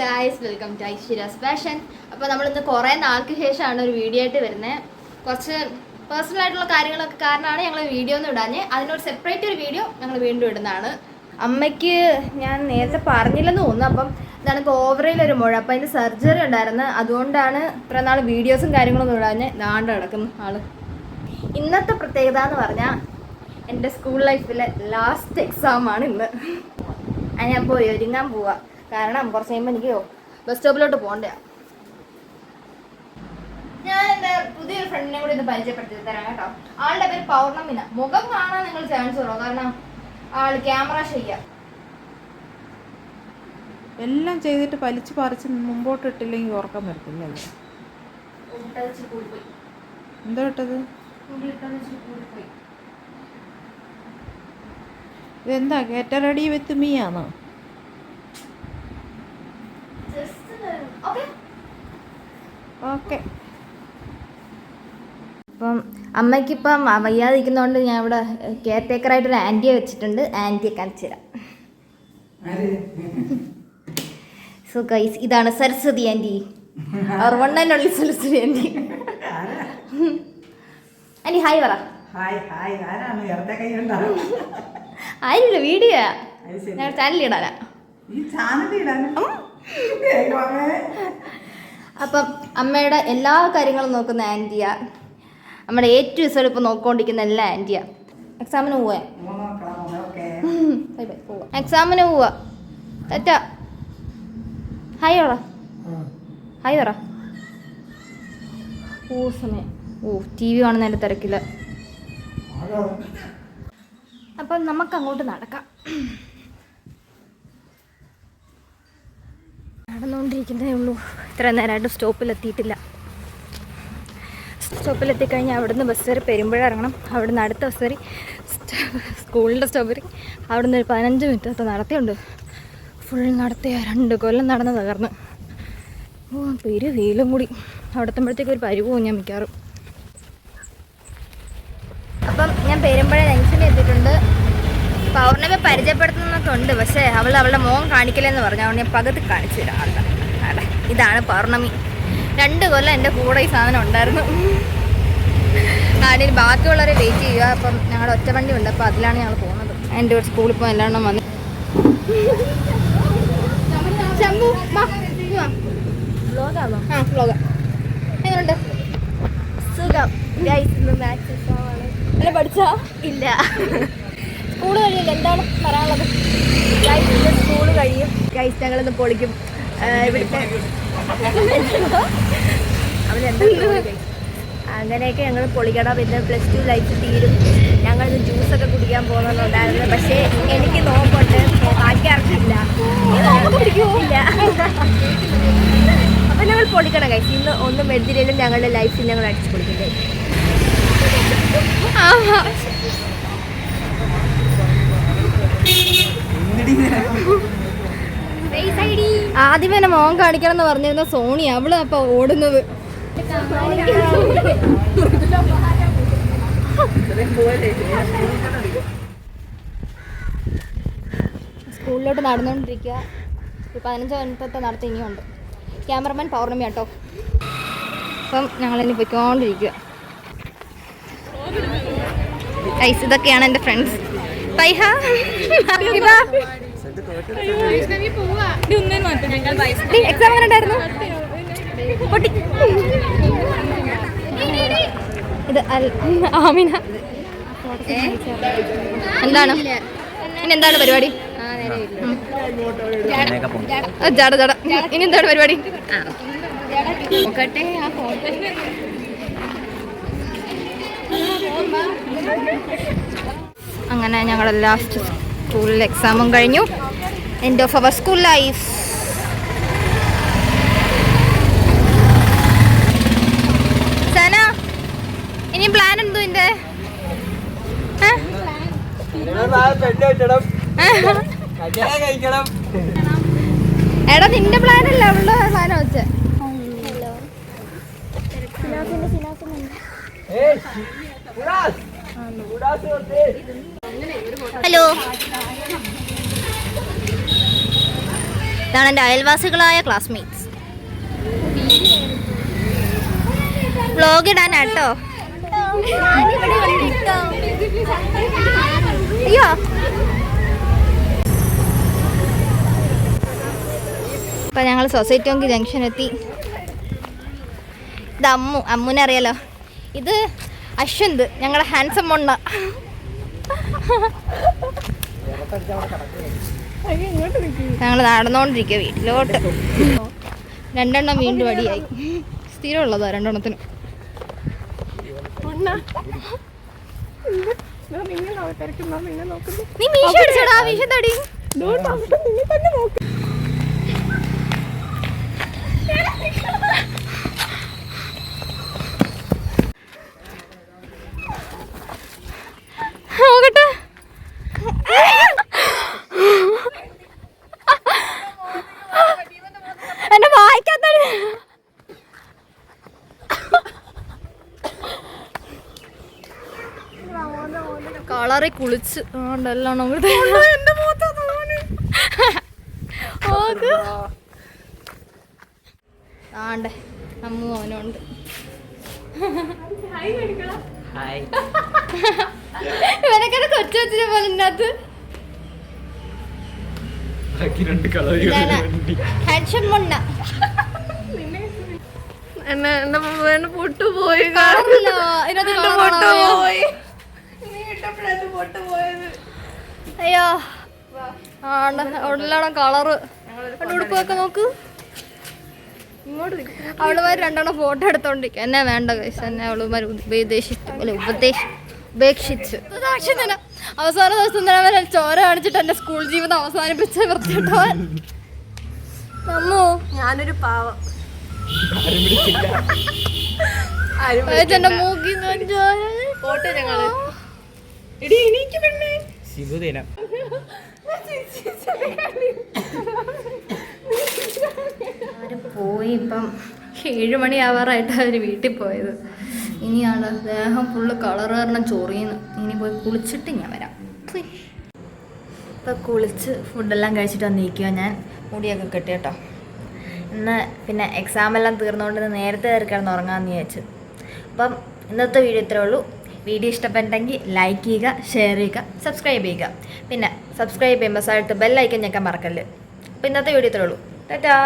Guys welcome to Aishwarya's fashion അപ്പോൾ നമ്മളിന്ന് കുറേ നാൾക്ക് ശേഷമാണ് ഒരു വീഡിയോ ആയിട്ട് വരുന്നത് കുറച്ച് പേഴ്സണൽ ആയിട്ടുള്ള കാര്യങ്ങളൊക്കെ കാരണമാണ് ഞങ്ങൾ വീഡിയോ ഒന്നും ഇടാഞ്ഞ്. അതിനൊരു സെപ്പറേറ്റ് ഒരു വീഡിയോ ഞങ്ങൾ വീണ്ടും ഇടുന്നതാണ്. അമ്മയ്ക്ക് ഞാൻ നേരത്തെ പറഞ്ഞില്ലെന്ന് തോന്നുന്നു. അപ്പം ഇതാണ് ഓവറയിൽ മുഴ. അപ്പം അതിന്റെ സർജറി ഉണ്ടായിരുന്നു. അതുകൊണ്ടാണ് ഇത്ര നാൾ വീഡിയോസും കാര്യങ്ങളൊന്നും ഇടാഞ്ഞ് ദാണ്ട് കിടക്കുന്നു ആൾ. ഇന്നത്തെ പ്രത്യേകത എന്ന് പറഞ്ഞാൽ എന്റെ സ്കൂൾ ലൈഫിലെ ലാസ്റ്റ് എക്സാമാണ് ഇന്ന്. ഞാൻ പോയി ഒരുങ്ങാൻ പോവാ. കാരണം കുറച്ച് കഴിയുമ്പോൾ എനിക്ക് ബസ് സ്റ്റോപ്പിലോട്ട് പോകണ്ടേ. ഞാൻ എന്റെ പുതിയൊരു ഫ്രണ്ടിനെ കൂടി ഇത് പരിചയപ്പെടുത്തി തരാം കേട്ടോ. ആളുടെ പേര് പൗർണമിന. മുഖം കാണാൻ നിങ്ങൾ ചാൻസ് കുറവ് കാരണം ആൾ ക്യാമറ ചെയ്യാം. എല്ലാം ചെയ്തിട്ട് പലിച്ചു പറിച്ച് മുമ്പോട്ട് ഇട്ടില്ലെങ്കിൽ ഉറക്കം വരത്തില്ലല്ലോ കൂടിപ്പോയി. എന്തോ ഇട്ടത്? ഇതെന്താ? ഗെറ്റ് റെഡി വിത്ത് മീ ആണോ? ഓക്കെ. ഓക്കെ. അപ്പം അമ്മയ്ക്കിപ്പം വയ്യാതിരിക്കുന്നതുകൊണ്ട് ഞാൻ ഇവിടെ കെയർ ടേക്കറായിട്ടൊരു ആന്റിയെ വെച്ചിട്ടുണ്ട്. ആന്റിയെ കാണിച്ചു തരാം. സോ ഗൈസ് ഇതാണ് Saraswati aunty our one and only Saraswati aunty aunty hi പറ ആയില്ല വീഡിയോ. ഞാൻ ചാനലിൽ അപ്പം അമ്മയുടെ എല്ലാ കാര്യങ്ങളും നോക്കുന്ന ആന്റിയ. നമ്മുടെ ഏറ്റവും ദിവസം ഇപ്പം നോക്കിക്കൊണ്ടിരിക്കുന്ന എല്ലാ ആന്റിയ. എക്സാമിന് പോവാ. എക്സാമിന് പോവാ. തെറ്റാ. ഹായ് ഓറ ഹായ് ഓറ ഓ സമയം. ഓ ടി വി കാണുന്നതിന്റെ തിരക്കില്ല അപ്പം നമുക്ക് അങ്ങോട്ട് നടക്കാം. നടന്നുകൊണ്ടിരിക്കുന്നതേ ഉള്ളൂ. ഇത്ര നേരമായിട്ട് സ്റ്റോപ്പിലെത്തിയിട്ടില്ല. സ്റ്റോപ്പിലെത്തിക്കഴിഞ്ഞാൽ അവിടുന്ന് ബസ് കയറി പെരുമ്പഴ ഇറങ്ങണം അവിടുന്ന് അടുത്ത ബസ് കയറി സ്കൂളിന്റെ സ്റ്റോപ്പ് കയറി അവിടുന്ന് ഒരു പതിനഞ്ച് മിനിറ്റ് നടത്തിയുണ്ട്. ഫുൾ നടത്തിയ രണ്ട് കൊല്ലം നടന്ന് തകർന്ന്. പെരു വെയിലും കൂടി. അവിടെ എത്തുമ്പോഴത്തേക്ക് ഒരു പരിവും ഞാൻ മിക്കാറും അപ്പം ഞാൻ പെരുമ്പഴ ജംഗ്ഷനിൽ എത്തിയിട്ടുണ്ട്. പരിചയപ്പെടുത്തുന്നൊക്കെ ഉണ്ട്. പക്ഷേ അവൾ അവളുടെ മോൻ കാണിക്കില്ലെന്ന് പറഞ്ഞു. അതുകൊണ്ട് ഞാൻ പകുതി കാണിച്ചു തരാം. അതെ ഇതാണ് പൗർണമി. രണ്ട് കൊല്ലം എന്റെ കൂടെ ഈ സാധനം ഉണ്ടായിരുന്നു. അതിന് ബാക്കിയുള്ളവരെ വെയിറ്റ് ചെയ്യുക. അപ്പം ഞങ്ങളുടെ ഒറ്റ വണ്ടി ഉണ്ട്. അപ്പോൾ അതിലാണ് ഞങ്ങൾ പോകുന്നത്. എന്റെ ഒരു സ്കൂളിൽ പോകാൻ എല്ലാവരും വന്നു. എങ്ങനെയുണ്ട് സുഖം. പഠിച്ചോ? ഇല്ല സ്കൂൾ കഴിയില്ല എന്താണ് പറയാനുള്ളത് ഗൈസ് ഇന്ന് സ്കൂൾ കഴിയും ഗൈസ് ഞങ്ങളൊന്ന് പൊളിക്കും. ഇവിടുത്തെ അങ്ങനെയൊക്കെ ഞങ്ങൾ പൊളിക്കണം. പിന്നെ പ്ലസ് ടു ലൈഫ് തീരും. ഞങ്ങൾ ജ്യൂസൊക്കെ കുടിക്കാൻ പോകുന്നുണ്ടായിരുന്നു. പക്ഷേ എനിക്ക് നോക്കുണ്ട് ബാക്കി ആർക്കില്ല അപ്പം ഞങ്ങൾ പൊളിക്കണം കഴിച്ചു ഇന്ന് ഒന്നും എഴുതിയില്ലെങ്കിലും ഞങ്ങളുടെ ലൈഫിൽ ഞങ്ങൾ അടിച്ചു പൊളിക്കുന്നത് ആദ്യം എന്നെ മോൻ കാണിക്കണം എന്ന് പറഞ്ഞിരുന്ന സോണി അവൾ അപ്പൊ ഓടുന്നത്. സ്കൂളിലോട്ട് നടന്നുകൊണ്ടിരിക്കുക പതിനഞ്ച് മിനിറ്റത്തെ നടത്തി ഇനിയുണ്ട്. ക്യാമറമാൻ പൗർണമി കേട്ടോ അപ്പം ഞങ്ങളിനി പൊയ്ക്കൊണ്ടിരിക്കുക. ഐസ് ഇതൊക്കെയാണ് എന്റെ ഫ്രണ്ട്സ്. ഡി, എക്സാം ഇത് ആമിന എന്താണ്? ഇനി എന്താണ് പരിപാടി? ജട ജട. ഇനി എന്താണ് പരിപാടി? അങ്ങനെ ഞങ്ങളെ ലാസ്റ്റ് സ്കൂളിൽ എക്സാമും കഴിഞ്ഞു. End of our school life Sana ഇനി പ്ലാൻ എന്തോ ഇന്റെ? എടാ നിന്റെ പ്ലാൻ അല്ല അവളുടെ പ്ലാൻ വെച്ചേ. ഹലോ. ഇതാണ് എന്റെ അയൽവാസികളായ ക്ലാസ്മേറ്റ്സ് വ്ലോഗ് ഇടാനാട്ടോ അയ്യോ. അപ്പം ഞങ്ങൾ സൊസൈറ്റി ഓങ്കി ജംഗ്ഷൻ എത്തി. ഇത് അമ്മു അമ്മുനെ അറിയാലോ. ഇത് അശ്വന്ത് ഞങ്ങളുടെ ഹാൻസം മൊണ്ണ ഞങ്ങൾ നടന്നുകൊണ്ടിരിക്കുക വീട്ടിലോട്ട്. രണ്ടെണ്ണം വീണ്ടും അടിയായി. സ്ഥിരമുള്ളതാ രണ്ടെണ്ണത്തിന്. നീ മീശ അടിച്ചോടാ മീശ തടി. നോക്കട്ടെ എന്നെ വായിക്കാത്തടി കളറി കുളിച്ച്. എന്റെ ആണ്ടേ അമ്മു അവനുണ്ട് ഇവനൊക്കെ കൊച്ചു കൊച്ചിനെ പോലെ ഇതിനകത്ത്. എന്നെ പൊട്ടുപോയി. എന്നെ പൊട്ടുപോയി? അയ്യോ. ആണ്ട അവിടെ കളറ്. ഉടുപ്പൊക്കെ നോക്ക്. അവളുമാർ രണ്ടെണ്ണം ഫോട്ടോ എടുത്തോണ്ടിരിക്കുക എന്നെ വേണ്ട കൈസ് എന്നെ അവളുമാർ ഉപദേശിച്ചു. അല്ലെ ഉപദേശി ഉപേക്ഷിച്ചു. അവസാന ദിവസം തന്നെ അവരെ ചോര കാണിച്ചിട്ട് എന്റെ സ്കൂൾ ജീവിതം അവസാനിപ്പിച്ച വൃത്തിയിട്ടവൻ ഞാനൊരു പാവം. എന്റെ മൂക്കി പോട്ടെ ഞങ്ങൾ. എടി എനിക്ക് പെണ്ണേ. ശിവദിനം. അവർ പോയി ഇപ്പം ഏഴുമണി ആവാറായിട്ട് അവർ വീട്ടിൽ പോയത്. ഇനിയാണ് ദേഹം ഫുള്ള് കളർ കാരണം ചൊറിയുന്നു. ഇനി പോയി കുളിച്ചിട്ട് ഞാൻ വരാം. ഇപ്പൊ കുളിച്ച് ഫുഡെല്ലാം കഴിച്ചിട്ട് വന്നിരിക്കുക ഞാൻ. മുടിയൊക്കെ കെട്ടി കേട്ടോ. ഇന്ന് പിന്നെ എക്സാം എല്ലാം തീർന്നുകൊണ്ട് നേരത്തെ കയറി കിടന്ന് ഉറങ്ങാമെന്ന് വിചാരിച്ചു. അപ്പം ഇന്നത്തെ വീഡിയോ ഇത്രേ ഉള്ളൂ. വീഡിയോ ഇഷ്ടപ്പെട്ടെങ്കിൽ ലൈക്ക് ചെയ്യുക ഷെയർ ചെയ്യുക സബ്സ്ക്രൈബ് ചെയ്യുക. പിന്നെ സബ്സ്ക്രൈബ് ചെയ്യുമ്പോൾ സൈഡിൽ ബെല്ലൈക്കൻ ഞെക്കാൻ മറക്കല്ലേ. അപ്പോൾ ഇന്നത്തെ വീഡിയോ ഇത്രേ ഉള്ളൂ. ടാറ്റാ